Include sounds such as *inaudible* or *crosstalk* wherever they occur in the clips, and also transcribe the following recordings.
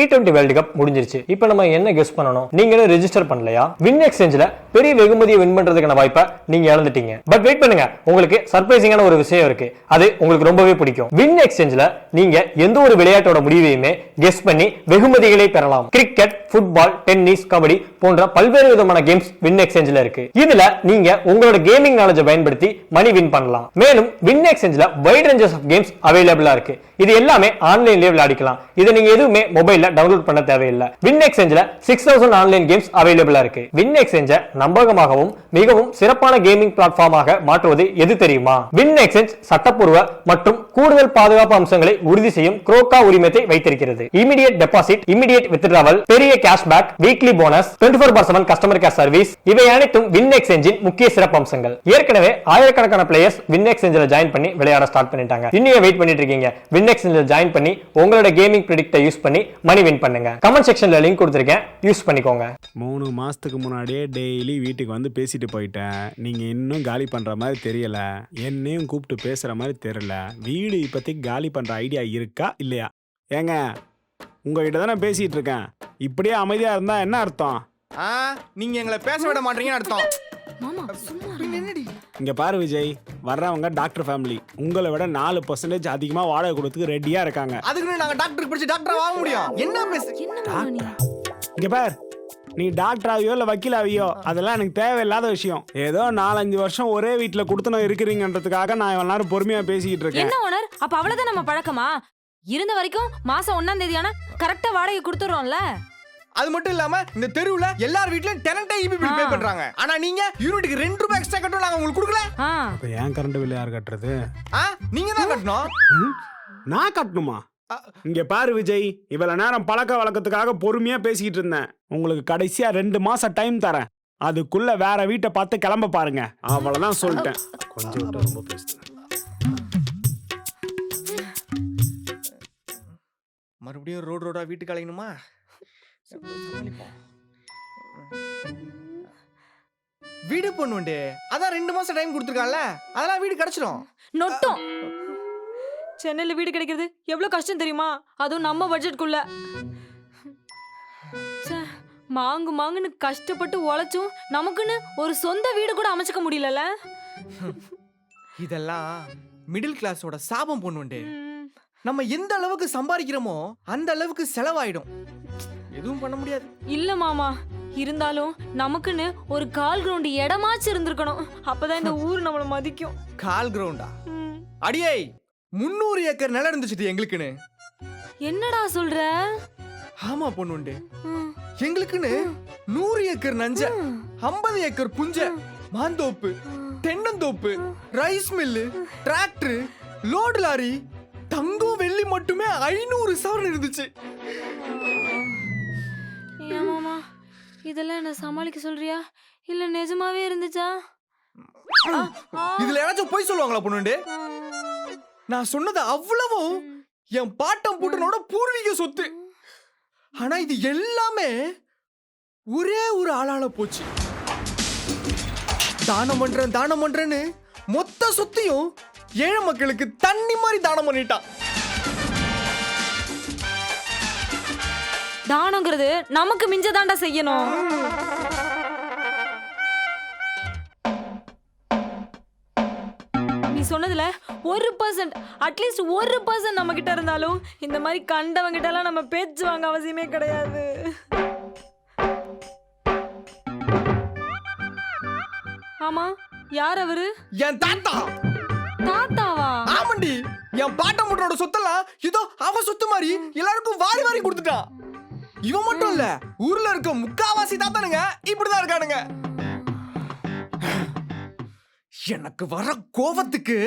T twenty world cup முடிஞ்சிருச்சு. இப்போ நம்ம என்ன கெஸ் பண்ணணும்? நீங்களும் ரெஜிஸ்டர் பண்ணலையா? வின் எக்ஸ்சேஞ்சில் பெரிய வெகுமதியை வின் பண்றதுக்கான வாய்ப்பை நீங்க இழந்துட்டீங்க. பட் வெயிட் பண்ணுங்க. உங்களுக்கு சர்ப்ரைசிங்கான ஒரு விஷயம் இருக்கு. அது உங்களுக்கு ரொம்பவே பிடிக்கும். வின் எக்ஸ்சேஞ்சில் நீங்க எந்த ஒரு விளையாட்டோட முடிவையுமே கெஸ் பண்ணி வெகுமதிகளை பெறலாம். கிரிக்கெட் ஃபுட்பால் டென்னிஸ் கபடி போன்ற பல்வேறு விதமான கேம்ஸ் வின் எக்ஸ்சேஞ்சில் இருக்கு. இதுல நீங்க உங்களோட கேமிங் நாலேஜை பயன்படுத்தி மணி வின் பண்ணலாம். மேலும் வின் எக்ஸ்சேஞ்சில் வைட் ரேஞ்சஸ் ஆஃப் கேம்ஸ் அவைலபிளா இருக்கு. இது எல்லாமே ஆன்லைன்லயே விளையாடிக்கலாம். இதை நீங்க எதுவுமே மொபைல்ல டவுன்லோட் பண்ண தேவையில்லை. வின் எக்ஸ்சேஞ்சில் சிக்ஸ் தௌசண்ட் ஆன்லைன் கேம்ஸ் அவைலபிளா இருக்கு. வின் எக்ஸ்சேஞ்சை நம்பகமாகவும் மிகவும் சிறப்பான கேமிங் பிளாட்ஃபார்மாக மாற்றுவது எது தெரியுமா? வின் எக்ஸ்சேஞ்ச் சட்டப்பூர்வ மற்றும் கூடுதல் பாதுகாப்பு அம்சங்களை உறுதி செய்யும் குரோக்கா உரிமத்தை வைத்திருக்கிறது. இமிடியட் டெபாசிட் இமிடியட் வித்ட்ராவல் பெரிய cashback weekly bonus twenty four person customer care service இவை அனைத்தும் வின் எக்ஸ்சேஞ்சின் முக்கிய சிறப்பு அம்சங்கள். ஏற்கனவே ஆயிரக்கணக்கான பிளேயர்ஸ் வின் எக்ஸ்சேஞ்சில் ஜாயின் பண்ணி விளையாட ஸ்டார்ட் பண்ணிட்டாங்க. இன்னும் வெயிட் பண்ணிட்டு இருக்கீங்க? வின் எக்ஸ்சேஞ்சில் ஜாயின் பண்ணி உங்களோட கேமிங் ப்ரிடிக்டை யூஸ் பண்ணி மணி வின் பண்ணுங்க. கமெண்ட் செக்ஷன்ல லிங்க் கொடுத்துருக்கேன். யூஸ் பண்ணிக்கோங்க. மூணு மாசத்துக்கு முன்னாடியே டெய்லி வீட்டுக்கு வந்து பேசிட்டு போயிட்டேன். நீங்க இன்னும் காலி பண்ற மாதிரி தெரியல. என்னையும் கூப்பிட்டு பேசுற மாதிரி தெரியல. வீடு இப்போதைக்கு காலி பண்ற ஐடியா இருக்கா? இல்லையா? ஏங்க உங்ககிட்ட தானே பேசிட்டு இருக்கேன். இப்படியே அமைதியா இருந்தா என்ன அர்த்தம்? ஆ நீங்க எங்களை பேச விட மாட்டீங்கன்னு அர்த்தம். மாமா சும்மா பின்ன என்னடி? இங்க பாரு விஜய் வர்றவங்க டாக்டர் ஃபேமிலி உங்களை விட நாலு பர்சன்டேஜ் அதிகமா வாடகை கொடுத்துக்கு ரெடியா இருக்காங்க. அதுக்குன்னு நாங்க டாக்டருக்கு படிச்சு டாக்டரா வாங்க முடியும். என்ன பேசு என்ன மாமா நீ? இங்க பார். நீ டாக்டர் ஆவியோ இல்ல வக்கீல் ஆவியோ அதெல்லாம் எனக்கு தேவையில்லாத விஷயம். ஏதோ நாலஞ்சு வருஷம் ஒரே வீட்டுல கொடுத்துன இருக்கிறீங்கன்றதுக்காக நான் இவ்வளவு நேரம் பொறுமையா பேசிக்கிட்டு இருக்கேன். என்ன ஓனர்? அப்ப அவ்வளவுதான் நம்ம பழக்கமா? இருந்த வரைக்கும் மாசம் ஒன்னாம் தேதி ஆனா கரெக்டா வாடகை கொடுத்துறோம்ல அது மட்டும் இல்லாம இந்த தெருவுல எல்லார் வீட்லயும் டெனண்டே இபி பில் பே. பண்றாங்க. ஆனா நீங்க யூனிட்டுக்கு ரெண்டு ரூபாய் எக்ஸ்ட்ரா கட்டணும் நாங்க உங்களுக்கு கொடுக்கல. ஆ. இப்ப ஏன் கரண்ட் பில் யார் கட்டுறது? ஆ? நீங்க தான் கட்டணும்? நான் கட்டணுமா. இங்க பாரு விஜய் இவ்வளவு நேரம் பழக்க வழக்கத்துக்காக பொறுமையா பேசிக்கிட்டு இருந்தேன். உங்களுக்கு கடைசியா ரெண்டு மாசம் டைம் தரேன். அதுக்குள்ள வேற வீட்டை பார்த்து கிளம்ப பாருங்க. அவ்வளவுதான் சொல்லிட்டேன். கொஞ்சம் விட்டு ரொம்ப பேசுறேன் மறுபடியும் ரோடு ரோடா வீட்டுக்கு அலையணுமா. வீடு பொண்ணுண்டு. அதான் ரெண்டு மாசம் டைம் கொடுத்துருக்கான்ல. அதெல்லாம் வீடு கிடைச்சிடும் நொட்டம். சென்னையில வீடு கிடைக்கிறது எவ்வளவு கஷ்டம் தெரியுமா? அதுவும் நம்ம பட்ஜெட்குள்ள மாங்கு மாங்குன்னு கஷ்டப்பட்டு உழைச்சும் நமக்குன்னு ஒரு சொந்த வீடு கூட அமைச்சுக்க முடியலல இதெல்லாம் மிடில் கிளாஸோட சாபம் பொண்ணுண்டு. நம்ம எந்த அளவுக்கு சம்பாதிக்கிறோமோ அந்த அளவுக்கு செலவாயிடும். எதுவும் பண்ண முடியாது. இல்ல மாமா இருந்தாலும் நமக்குன்னு ஒரு கால் கிரவுண்ட் இடமாச்சு இருந்திருக்கணும். அப்பதான் இந்த ஊர் நம்மள மதிக்கும். கால் கிரவுண்டா. அடியே முந்நூறு ஏக்கர் நிலம் இருந்துச்சு எங்களுக்குன்னு. என்னடா சொல்ற? ஆமா பொண்ணுண்டு. எங்களுக்குன்னு நூறு ஏக்கர் நஞ்ச ஐம்பது ஏக்கர் புஞ்ச மாந்தோப்பு தென்னந்தோப்பு rice mill tractor load lorry தங்கம் வெள்ளி மட்டுமே ஐநூறு சவரன் இருந்துச்சு. ஏன் மாமா? இதெல்லாம் என்ன சமாளிக்க சொல்றியா? இல்ல நிஜமாவே இருந்துச்சா. இதுல யாராச்சும் போய் சொல்லுவாங்களா பொண்ணுண்டு? ஆ. நான் சொன்னது அவ்வளவும் என் பாட்டம் பூட்டனோட பூர்வீக சொத்து. ஆனா இது எல்லாமே ஒரே ஒரு ஆளால போச்சு. தானம் பண்றேன் தானம் பண்றேன்னு மொத்த சொத்தையும் ஏழை மக்களுக்கு தண்ணி மாதிரி தானம் பண்ணிட்டான். தானங்கிறது நமக்கு மிஞ்சதாண்டா செய்யணும். நீ சொன்னதுல ஒரு பர்சன்ட் அட்லீஸ்ட் ஒரு பர்சன்ட் நம்ம கிட்ட இருந்தாலும் இந்த மாதிரி கண்டவங்க கிட்ட எல்லாம் நம்ம பேச்சு வாங்க அவசியமே கிடையாது. ஆமா யார் அவரு? என் தாத்தா. தாத்தாவா? ஆமாண்டி என் பாட்டம் பூட்டனோட சொத்தெல்லாம் இதோ அவ சொத்து மாதிரி எல்லாருக்கும் வாரி வாரி கொடுத்துட்டான். இவன் மட்டும் இல்ல ஊர்ல இருக்க முக்காவாசி தாத்தானுங்க இப்படிதான் இருக்கானுங்க. எனக்கு வர கோவத்துக்கு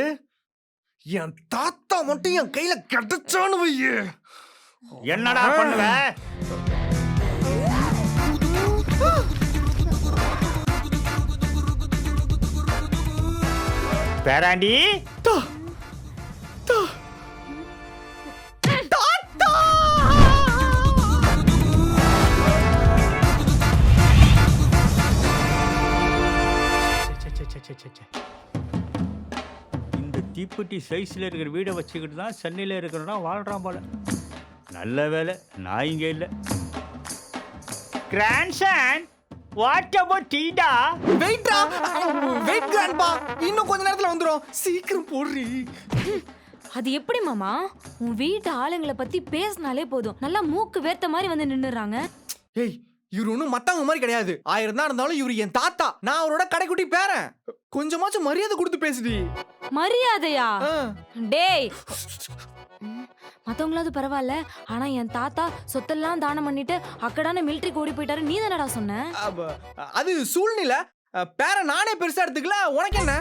என் தாத்தா மட்டும் என் கையில கிடைச்சான்னு வையே. என்னடா பண்ணுவ? பேராண்டி. இந்த தீப்பெட்டி சைஸ்ல இருக்கிற வீடை வச்சுக்கிட்டு தான் சென்னையில் இருக்கிறனா வாழ்றான் போல. நல்ல வேலை நான் இங்க இல்ல. கிராண்ட்சன் வாட் அபவுட் டீடா வெயிட்ரா வெயிட் கிராண்ட்பா இன்னும் கொஞ்ச நேரத்துல வந்துரும். சீக்கிரம் போடுறி. அது எப்படி மாமா? உன் வீட்டு ஆளுங்களை பத்தி பேசினாலே போதும். நல்லா மூக்கு வேர்த்த மாதிரி வந்து நின்னுறாங்க ஏய் இவர் ஒன்றும் மத்தவங்க மாதிரி கிடையாது. ஆயிரம் தான் இருந்தாலும் இவர் என் தாத்தா. நான் அவரோட கடைக்குட்டி பேரன். கொஞ்சமாச்சும் மரியாதை கொடுத்து பேசுடி. மரியாதையா. டேய். மத்தவங்களாவது பரவாயில்ல. ஆனா என் தாத்தா சொத்தெல்லாம் தானம் பண்ணிட்டு அக்கடான மிலிட்டரிக்கு ஓடி போயிட்டாரு. நீ தானடா சொன்ன? அது சூழ்நிலை. பேரன் நானே பெருசா எடுத்துக்கல. உனக்கு என்ன?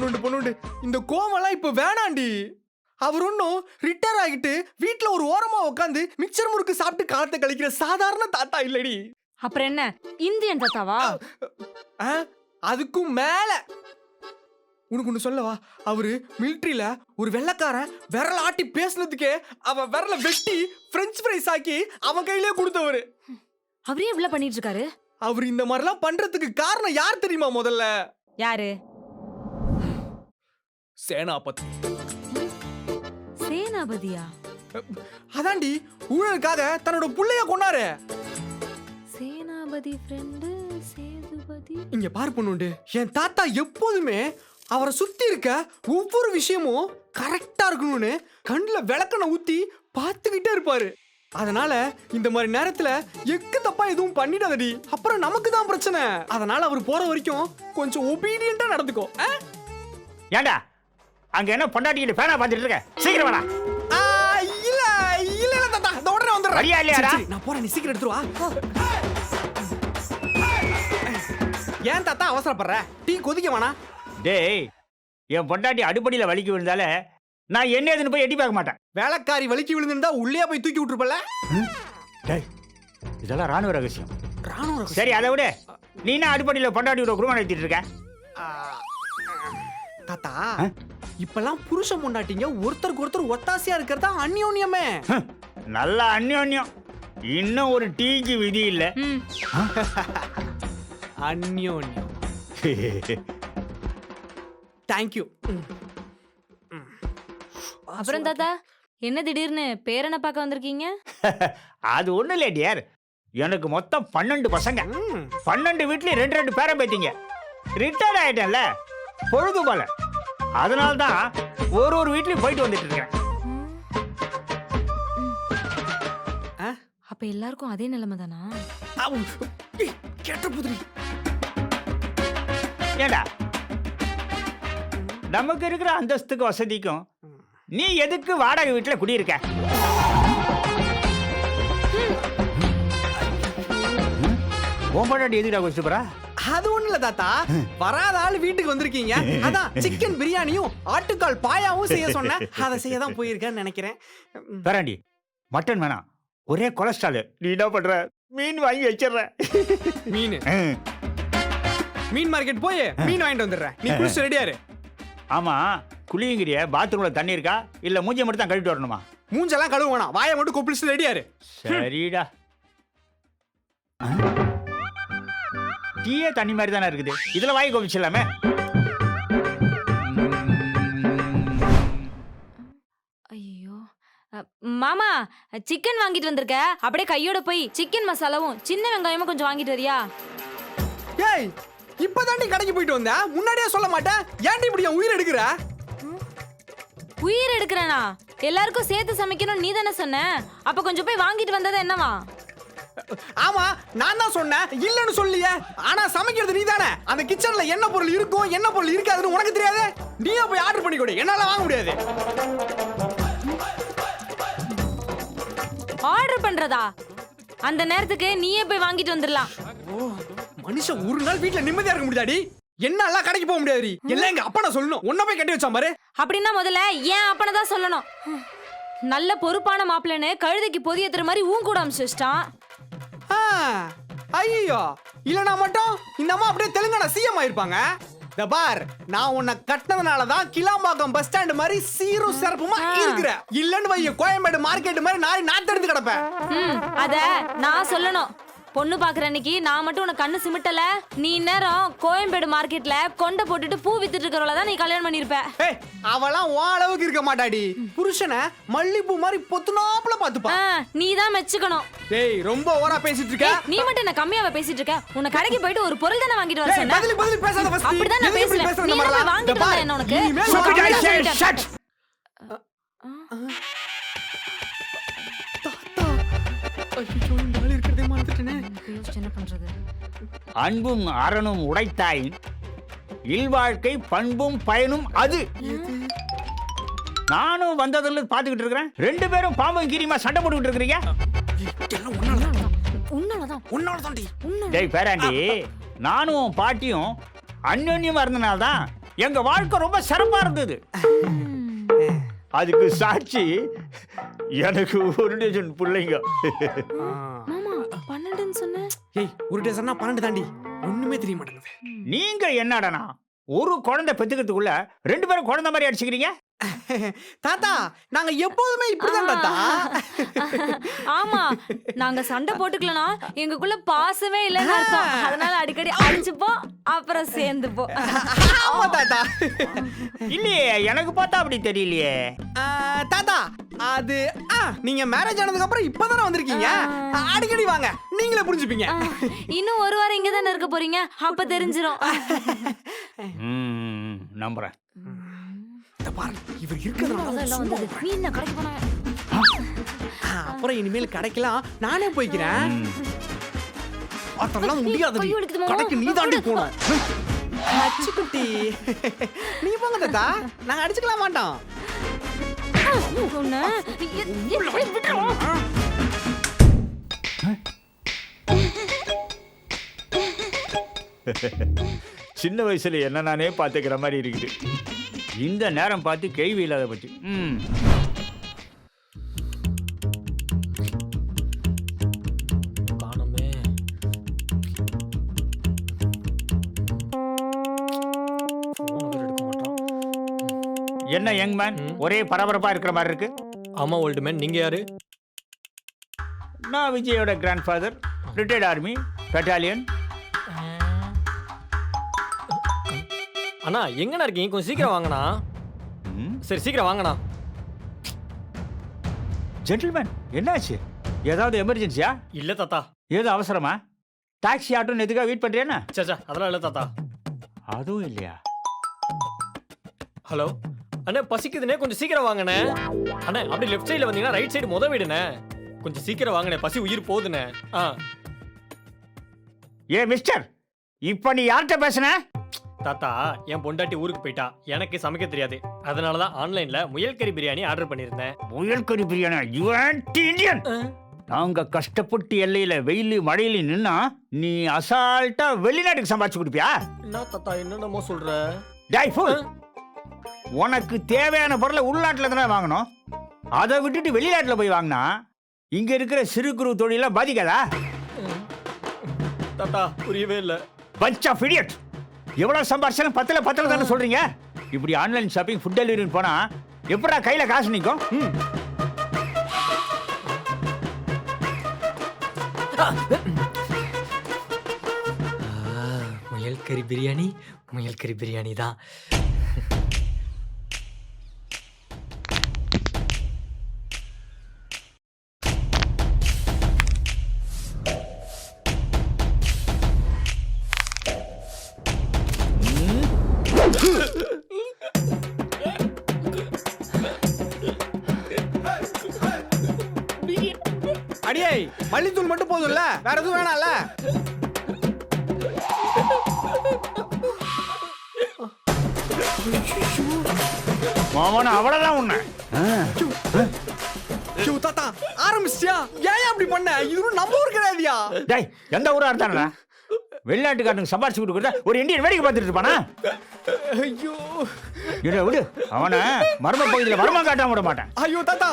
பொண்ணுண்டு பொண்ணுண்டு. இந்த கோவம்லாம் இப்ப வேணாண்டி. அவர் ஒன்றும் ரிட்டையர் ஆகிட்டு வீட்ல ஒரு ஓரமா உட்காந்து மிக்சர் முறுக்கு சாப்பிட்டு காலத்தை கழிக்கிற சாதாரண தாத்தா இல்லடி. அப்புறம் என்ன? இந்தியன் தாத்தாவா? ஆ, அதுக்கும் மேல. உனக்கு ஒண்ணு சொல்லவா? அவரு மிலிட்ரியில ஒரு வெள்ளக்காரன் விரல் ஆட்டி பேசுனதுக்கே அவன் விரல வெட்டி பிரெஞ்சு ஃப்ரைஸ் ஆக்கி அவன் கையிலே கொடுத்தவரு. அவரே இவ்வளவு பண்ணிட்டு இருக்காரு? அவர் இந்த மாதிரிலாம் பண்றதுக்கு காரணம் யார் தெரியுமா முதல்ல? யாரு? சேனாபதி. சேனாபதியா? அதாண்டி ஊழலுக்காக தன்னோட புள்ளைய கொண்டாரு சேனாபதி ஃப்ரெண்டு சேதுபதி. இங்க பாரு பொண்ணுண்டு என் தாத்தா எப்போதுமே அவரை சுத்தி இருக்க ஒவ்வொரு விஷயமும் கரெக்டா இருக்கணும்னு கண்ணுல விளக்கண ஊத்தி பார்த்துக்கிட்டே இருப்பாரு. அதனால இந்த மாதிரி நேரத்துல எக்கு தப்பா எதுவும் பண்ணிடாதடி. அப்புறம் நமக்கு தான் பிரச்சனை. அதனால அவர் போற வரைக்கும் கொஞ்சம் ஒபீடியண்டா நடந்துக்கோ. ஆ? ஏண்டா? அங்க என்ன பொண்டாட்டிக்கிட்டு பேனா பார்த்துட்டு இருக்க? சீக்கிரம் வேணா ஆ, இல்ல இல்ல இல்ல தாத்தா இந்த உடனே வந்துடுறேன். வரியா இல்லையாடா? சரி, நான் போறேன் நீ சீக்கிரம் எடுத்துரு வா. ஏன் தாத்தா அவசரப்படுற? டீ கொதிக்க வேணாம். டேய் என் பொண்டாட்டி அடுப்படியில வலிக்கு விழுந்தால நான் என்ன ஏதுன்னு போய் எட்டி பார்க்க மாட்டேன். வேலைக்காரி வலிக்கு விழுந்திருந்தா உள்ளே போய் தூக்கி விட்டுருப்பல டேய் இதெல்லாம் ராணுவ ரகசியம். ராணுவ சரி அதை விட. நீ என்ன அடுப்படியில பொண்டாட்டியோட குடும்பம் நடத்திட்டு இருக்க? ஆ, தாத்தா இப்பெல்லாம் புருஷன் பொண்டாட்டிங்க ஒருத்தருக்கு ஒருத்தர் ஒத்தாசையா இருக்கிறதா அந்யோன்யமே. நல்ல அந்யோன்யம். இன்னும் ஒரு டீக்கு விதி இல்ல. *laughs* அந்யோன்யம். *laughs* தேங்க்யூ அப்புறம் தாத்தா என்ன திடீர்னு பேரனை பார்க்க வந்திருக்கீங்க? *laughs* அது ஒண்ணு இல்ல டியர் எனக்கு மொத்தம் பன்னெண்டு பசங்க. பன்னெண்டு வீட்லயும் ரெண்டு ரெண்டு பேரை பேத்திங்க. ரிட்டையர்ட் ஆயிட்டேன்ல. பொழுது போல அதனால தான் ஒரு ஒரு வீட்லயும் போயிட்டு வந்துட்டு இருக்கேன். அப்ப எல்லாருக்கும் அதே நிலைமை தானா? கேட்ட புதிரி ஏண்டா? நமக்கு இருக்கிற அந்தஸ்துக்கு வசதிக்கும் நீ எதுக்கு வாடகை வீட்டுல குடியிருக்க? ஓம்படாடி எதுக்குடா கொஸ்டுப்பரா அது ஒண்ணு இல்ல தாத்தா. வராத ஆள் வீட்டுக்கு வந்திருக்கீங்க. அதான் சிக்கன் பிரியாணியும் ஆட்டுக்கால் பாயாவும் செய்ய சொன்னேன். அதை செய்ய தான் போயிருக்கேன்னு நினைக்கிறேன். பேராண்டி மட்டன் வேணாம். ஒரே கொலஸ்ட்ரால் நீ என்ன பண்ற? மீன் வாங்கி வச்சிடுற மீன். மீன் மார்க்கெட் போய் மீன் வாங்கிட்டு வந்துடுறேன். நீ குளிச்சு ரெடியாரு ஆமா குளியுங்கிறிய பாத்ரூம்ல தண்ணி இருக்கா? இல்ல மூஞ்சிய மட்டும் தான் கழுவிட்டு வரணுமா? மூஞ்செல்லாம் கழுவ வேணாம். வாயை மட்டும் கொப்பளிச்சு ரெடியாரு சரிடா. டீயே தண்ணி மாதிரி தானே இருக்குது? இதுல வாங்கி கோபிச்சிடலாமே. ஐயோ. மாமா சிக்கன் வாங்கிட்டு வந்திருக்க. அப்படியே கையோட போய் சிக்கன் மசாலாவும் சின்ன வெங்காயமும் கொஞ்சம் வாங்கிட்டு வரியா? ஏய் இப்பதாண்டி கடைக்கு போயிட்டு வந்த. முன்னாடியே சொல்ல மாட்டேன். ஏன்டி இப்படி என் உயிர் எடுக்கிற? உயிர் எடுக்கிறேனா? எல்லாருக்கும் சேர்த்து சமைக்கணும் நீ தானே சொன்ன. அப்ப கொஞ்சம் போய் வாங்கிட்டு வந்தது என்னவா? ஆமா நான் தான் சொன்னேன் இல்லன்னு சொல்லியே. ஆனா சமைக்கிறது நீ தானே அந்த கிச்சன்ல என்ன பொருள் இருக்கும் என்ன பொருள் இருக்காதுன்னு உனக்கு தெரியாது? நீயே போய் ஆர்டர் பண்ணி கொடு. என்னால வாங்க முடியாது. ஆர்டர் பண்றதா? அந்த நேரத்துக்கு நீயே போய் வாங்கிட்டு வந்துடலாம். மனுஷன் ஒரு நாள் வீட்ல நிம்மதியா இருக்க முடியாடி. என்னால கடைக்கு போக முடியாது எல்லாம் எங்க அப்பா நான் சொல்லணும். உன்ன போய் கட்டி வச்சான் பாரு. அப்படின்னா முதல்ல ஏன் அப்பனை தான் சொல்லணும். நல்ல பொறுப்பான மாப்பிள்ளைன்னு கழுதைக்கு பொதி ஏத்துற மாதிரி ஊன் கூட அமிச்சு வச்சிட்டான். ஐயோ இல்லனா மட்டும் இந்த அம்மா அப்படியே தெலுங்கானா சிஎம் ஆயிருப்பாங்க? இந்த பார் நான் உன்னை கட்டினதுனால தான் கிளாம்பாக்கம் பஸ் ஸ்டாண்ட் மாதிரி சீரும் சிறப்புமா இருக்கிற. இல்லன்னு வைய கோயம்பேடு மார்க்கெட் மாதிரி நாய் நாத்தெடுத்து கிடப்பேன். அத நான் சொல்லணும். பொண்ணு பாக்குற அன்னைக்கு நான் மட்டும் உனக்கு கண்ணு சிமிட்டல. நீ நேரம் கோயம்பேடு மார்க்கெட்ல கொண்டை போட்டுட்டு பூ வித்துட்டு இருக்கிறவள தான் நீ கல்யாணம் பண்ணிருப்ப. அவளாம் உன் அளவுக்கு இருக்க மாட்டாடி. புருஷனை மல்லிப்பூ மாதிரி பொத்துனாப்புல பாத்துப்பா நீ தான் மெச்சுக்கணும். ஏய் ரொம்ப ஓவரா பேசிட்டு இருக்க. நீ மட்டும் என்ன கம்மியாவ பேசிட்டு இருக்க? உன்னை கடைக்கு போயிட்டு ஒரு பொருள் தானே வாங்கிட்டு வர சொன்ன? பதில் பதில் பேசாத first. அப்படிதான் நான் பேசுற நீ மாதிரிலாம்? வாங்கிட்டு வந்த என்ன உனக்கு shut. தாத்தா. ஐயோ, இந்த ஆள் இருக்கிறதே என்ன பண்றது அன்பும் அறனும் உடைத்தாயின் இல்வாழ்க்கை பண்பும் பயனும் அது. நானும் வந்ததுல பாத்துக்கிட்டு இருக்கிறேன். ரெண்டு பேரும் பாம்பும் கீரியுமா சண்டை போட்டுக்கிட்டு இருக்கிறீங்க? டேய் பேராண்டி நானும் பாட்டியும் அந்யோன்யமா இருந்தனால்தான் எங்க வாழ்க்கை ரொம்ப சிறப்பா இருந்தது. அதுக்கு சாட்சி எனக்கு ஒரு டஜன் பிள்ளைங்க. பன்னெண்டுன்னு சொன்ன ஏய், ஒரு டேசன்னா பன்னெண்டு தாண்டி. ஒண்ணுமே தெரிய மாட்டேங்குது. நீங்க என்னடனா ஒரு குழந்தை பெத்துக்கிறதுக்குள்ள ரெண்டு பேரும் குழந்தை மாதிரி அடிச்சுக்கிறீங்க? தாத்தா நாங்க எப்போதுமே இப்படிதான் தாத்தா. ஆமா நாங்க சண்டை போட்டுக்கலனா எங்களுக்குள்ள பாசமே இல்லைன்னு அர்த்தம். அதனால அடிக்கடி அடிச்சுப்போம் அப்புறம் சேர்ந்துப்போம் ஆமா தாத்தா. இல்லையே எனக்கு பார்த்தா அப்படி தெரியலையே. ஆ, தாத்தா அது ஆ, நீங்க மேரேஜ் ஆனதுக்கு அப்புறம் இப்பதானே வந்திருக்கீங்க? அடிக்கடி வாங்க நீங்களே புரிஞ்சுப்பீங்க. இன்னும் ஒரு வாரம் இங்க தானே இருக்க போறீங்க? அப்ப தெரிஞ்சிரும். நம்புறேன். இத பாரு இவர் இருக்கிறதுனால அதெல்லாம் தான் வந்தது. சும்மா நீ என்ன கடைக்கு போன ஆ, அப்புறம் இனிமேல் கடைக்கெல்லாம் நானே போய்க்கிறேன். அதெல்லாம் முடியாது. கடைக்கு நீ தாண்டி நீ போங்க தாத்தா. நாங்க அடிச்சுக்கலாம் மாட்டோம். சின்ன வயசுல என்ன நானே பார்த்துக்கிற மாதிரி இருக்குது. இந்த நேரம் பார்த்து கேள்வி இல்லாத பற்றி ம். காணமே. என்ன யங் மேன். ஒரே பரபரப்பா இருக்கிற மாதிரி இருக்கு. ஆமா ஓல்டு மேன் நீங்க யாரு? நான் விஜயோட grandfather retired army battalion அண்ணா எங்கண்ணா இருக்கீங்க? கொஞ்சம் சீக்கிரம் வாங்கண்ணா. சரி சீக்கிரம் வாங்கண்ணா. ஜென்டில்மேன் என்னாச்சு? ஏதாவது எமர்ஜென்சியா இல்ல தாத்தா. ஏதோ அவசரமா? டாக்ஸி ஆட்டோன்னு எதுக்காக வெயிட் பண்றியாண்ணா சச்சா அதெல்லாம் இல்ல தாத்தா. அதுவும் இல்லையா? ஹலோ அண்ணே பசிக்குதுண்ணே கொஞ்சம் சீக்கிரம் வாங்கண்ணே. அண்ணே அப்படி லெஃப்ட் சைடுல வந்தீங்கன்னா ரைட் சைடு முத வீடுண்ணே. கொஞ்சம் சீக்கிரம் வாங்கண்ணே பசி உயிர் போகுதுண்ணே. ஆ. ஏ மிஸ்டர் இப்போ நீ யார்கிட்ட பேசுன? தாத்தா என் பொண்டாட்டி ஊருக்கு போயிட்டா. எனக்கு சமைக்க தெரியாது. அதனால தான் ஆன்லைன்ல முயல் கறி பிரியாணி ஆர்டர் பண்ணியிருந்தேன். முயல் கறி பிரியாணி? யூ இந்தியன் நாங்க கஷ்டப்பட்டு எல்லையில வெயில் மழையில நின்னா நீ அசால்ட்டா வெளிநாட்டுக்கு சம்பாதிச்சு கொடுப்பியா? என்ன தாத்தா என்னென்னமோ சொல்ற? டேய். உனக்கு தேவையான பொருளை உள்நாட்டுல தானே வாங்கணும்? அதை விட்டுட்டு வெளிநாட்டுல போய் வாங்கினா இங்க இருக்கிற சிறு குறு தொழில பாதிக்காதா? தாத்தா புரியவே இல்ல. பஞ்ச் ஆஃப் இடியட் எவ்வளவு சம்பாரிச்சாலும் பத்துல பத்துல தானே சொல்றீங்க? இப்படி ஆன்லைன் ஷாப்பிங் ஃபுட் டெலிவரின்னு போனா எப்படா கையில காசு நிற்கும் முயல் கறி பிரியாணி முயல் கறி பிரியாணி தான். அடியே மல்லித்தூள் மட்டும் போதும்ல? வேற எதுவும் வேணாம்ல? மாமன அவ்வளவுதான் உன்னை. ஐயோ தாத்தா ஆரம்பிச்சியா ஏன் அப்படி பண்ண? இது நம்ம ஊர் கிடையாதுயா? டேய் எந்த ஊரா இருந்தானடா *laughs* வெளிநாட்டுக்காரனுக்கு சம்பாரிச்சு கொடுக்குறத ஒரு இந்தியன் வேடிக்கை பார்த்துட்டு இருப்பானா? ஐயோ. இதை விடு. அவனை மர்ம பகுதியில் மர்மம் காட்டாம விட மாட்டேன். ஐயோ தாத்தா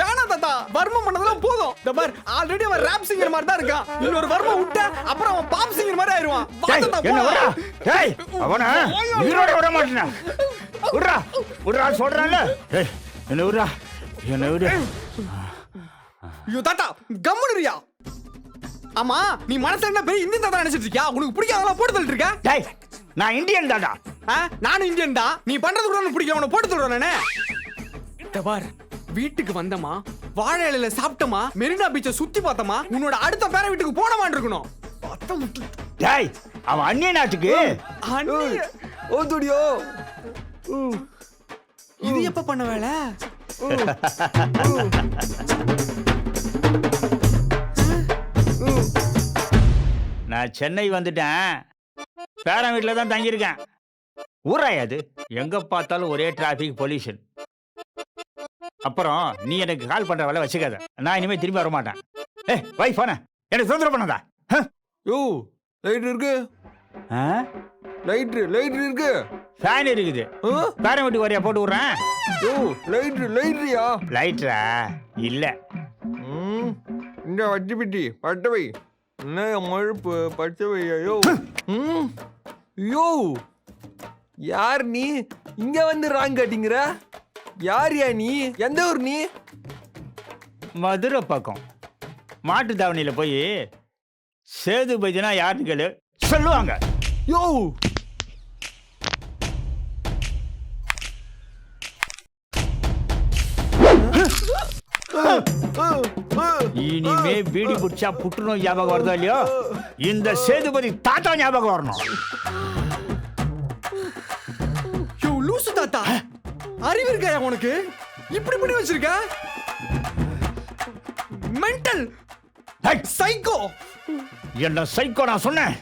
வேணாம் தாத்தா. வர்மம் பண்ணதெல்லாம் போதும். இந்த பார் ஆல்ரெடி அவன் ரேப் சிங்கர் மாதிரி தான் இருக்கான். இன்னொரு வர்மம் விட்ட அப்புறம் அவன் பாப் சிங்கர் மாதிரி ஆயிருவான் என்ன. விடா டேய் அவனை உயிரோட விட மாட்டேன்? விடுறா விடுறா சொல்றான்ல. டேய் என்ன விடுறா? என்ன விடு? ஐயோ தாத்தா கம்முனுரியா ஆமா நீ மனசுல என்ன பெரிய இந்தியன் தாத்தா நினைச்சிட்டு இருக்கியா? உனக்கு பிடிக்காதெல்லாம் போட்டு தள்ளிட்டு இருக்க டேய் நான் இந்தியன் தாடா ஆ, நானும் இந்தியன் தான். நீ பண்றது கூட உனக்கு பிடிக்கல உன போட்டு தள்ளுறேன் நானே. இந்த பார் வீட்டுக்கு வந்தமா வாழை இலையில சாப்பிட்டமா மெரினா பீச்சை சுத்தி பார்த்தமா உன்னோட அடுத்த பேர வீட்டுக்கு போனவான் இருக்கணும். பத்தம் விட்டு- டேய் அவன் அந்நியனாச்சுக்கு அண்ணி. ஓதுடியோ இது எப்ப பண்ண வேலை? *laughs* நான் சென்னை வந்துட்டேன். பேரன் வீட்டில் தான் தங்கியிருக்கேன். ஊராயாது எங்க பார்த்தாலும் ஒரே டிராஃபிக் பொல்யூஷன் அப்புறம் நீ எனக்கு கால் பண்ற வேலை வச்சுக்காத. நான் இனிமே திரும்பி வர மாட்டேன் ஏ வை போன எனக்கு தொந்தரவு பண்ணாதா? யோ லைட் இருக்கு. லைட் லைட் இருக்கு. ஃபேன் இருக்குது? பேரன் வீட்டுக்கு வரையா? போட்டு விட்றேன். யோ லைட் லைட்ரியா லைட்ரா இல்ல. ம் இந்த வட்டி பிட்டி என்ன மழுப்பு பச்சை வையா யோ. ம். யோ. யார் நீ? இங்க வந்து ராங் கட்டிங்கிற? யார் யா நீ? எந்த ஊர் நீ? மதுரை பக்கம். மாட்டு தாவணியில போய் சேதுபதினா யாருன்னு கேளு. சொல்லுவாங்க. யோ. இனிமே பீடி குடிச்சா புற்றுநோய் ஞாபகம் வருதோ இல்லையோ? இந்த சேதுபதி தாத்தா ஞாபகம் வரணும். யோ லூசு தாத்தா. அறிவு இருக்காயா உனக்கு? இப்படி பண்ணி வச்சிருக்க? மென்டல்! சைக்கோ என்ன சைக்கோ நான் சொன்னேன்?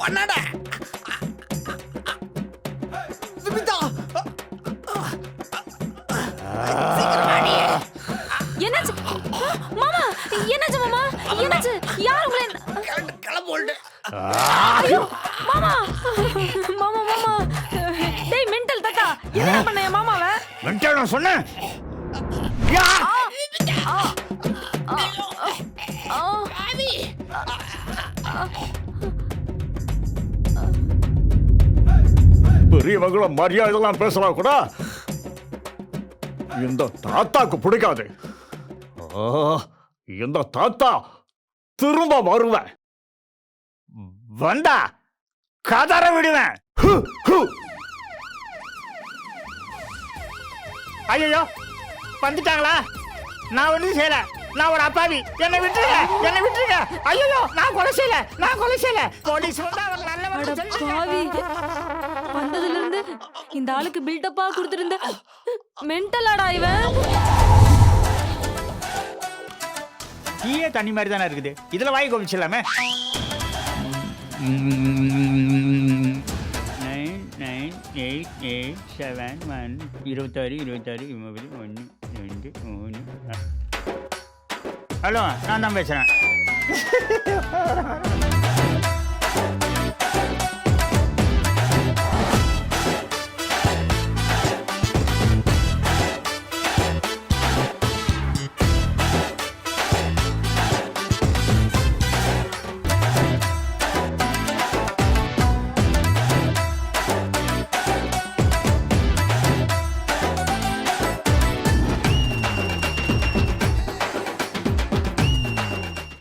பண்ணாட மாமா மாமா மாமா டேய் மென்டல் தாத்தா என்ன பண்ண என் மாமாவை வெண்டா நான் சொன்னேன் பெரியவங்கள மரியாதைலாம் பேசுறா கூட இந்த தாத்தாக்கு பிடிக்காது இந்த தாத்தா திரும்ப வருவேன் வந்தா கதற விடுவேன். ஐயோ வந்துட்டாங்களா? நான் ஒண்ணும் செய்யல. நான் ஒரு அப்பாவி. என்னை விட்டுருங்க என்னை விட்டுருங்க. ஐயோ நான் கொலை செய்யல நான் கொலை செய்யல. போலீஸ் வந்தா அவர் பாவி. வந்ததுல இருந்து இந்த ஆளுக்கு பில்டப்பா கொடுத்திருந்த மென்டலாடா இவன்? டீயே தண்ணி மாதிரி தானே இருக்குது. இதுல வாங்கி கோபிச்சிடலாமே. Nine nine eight eight seven one இருபத்தாறு இருபத்தாறு இருபது ஒன்று ரெண்டு மூணு ஹலோ நான் தான் பேசுகிறேன் *laughs*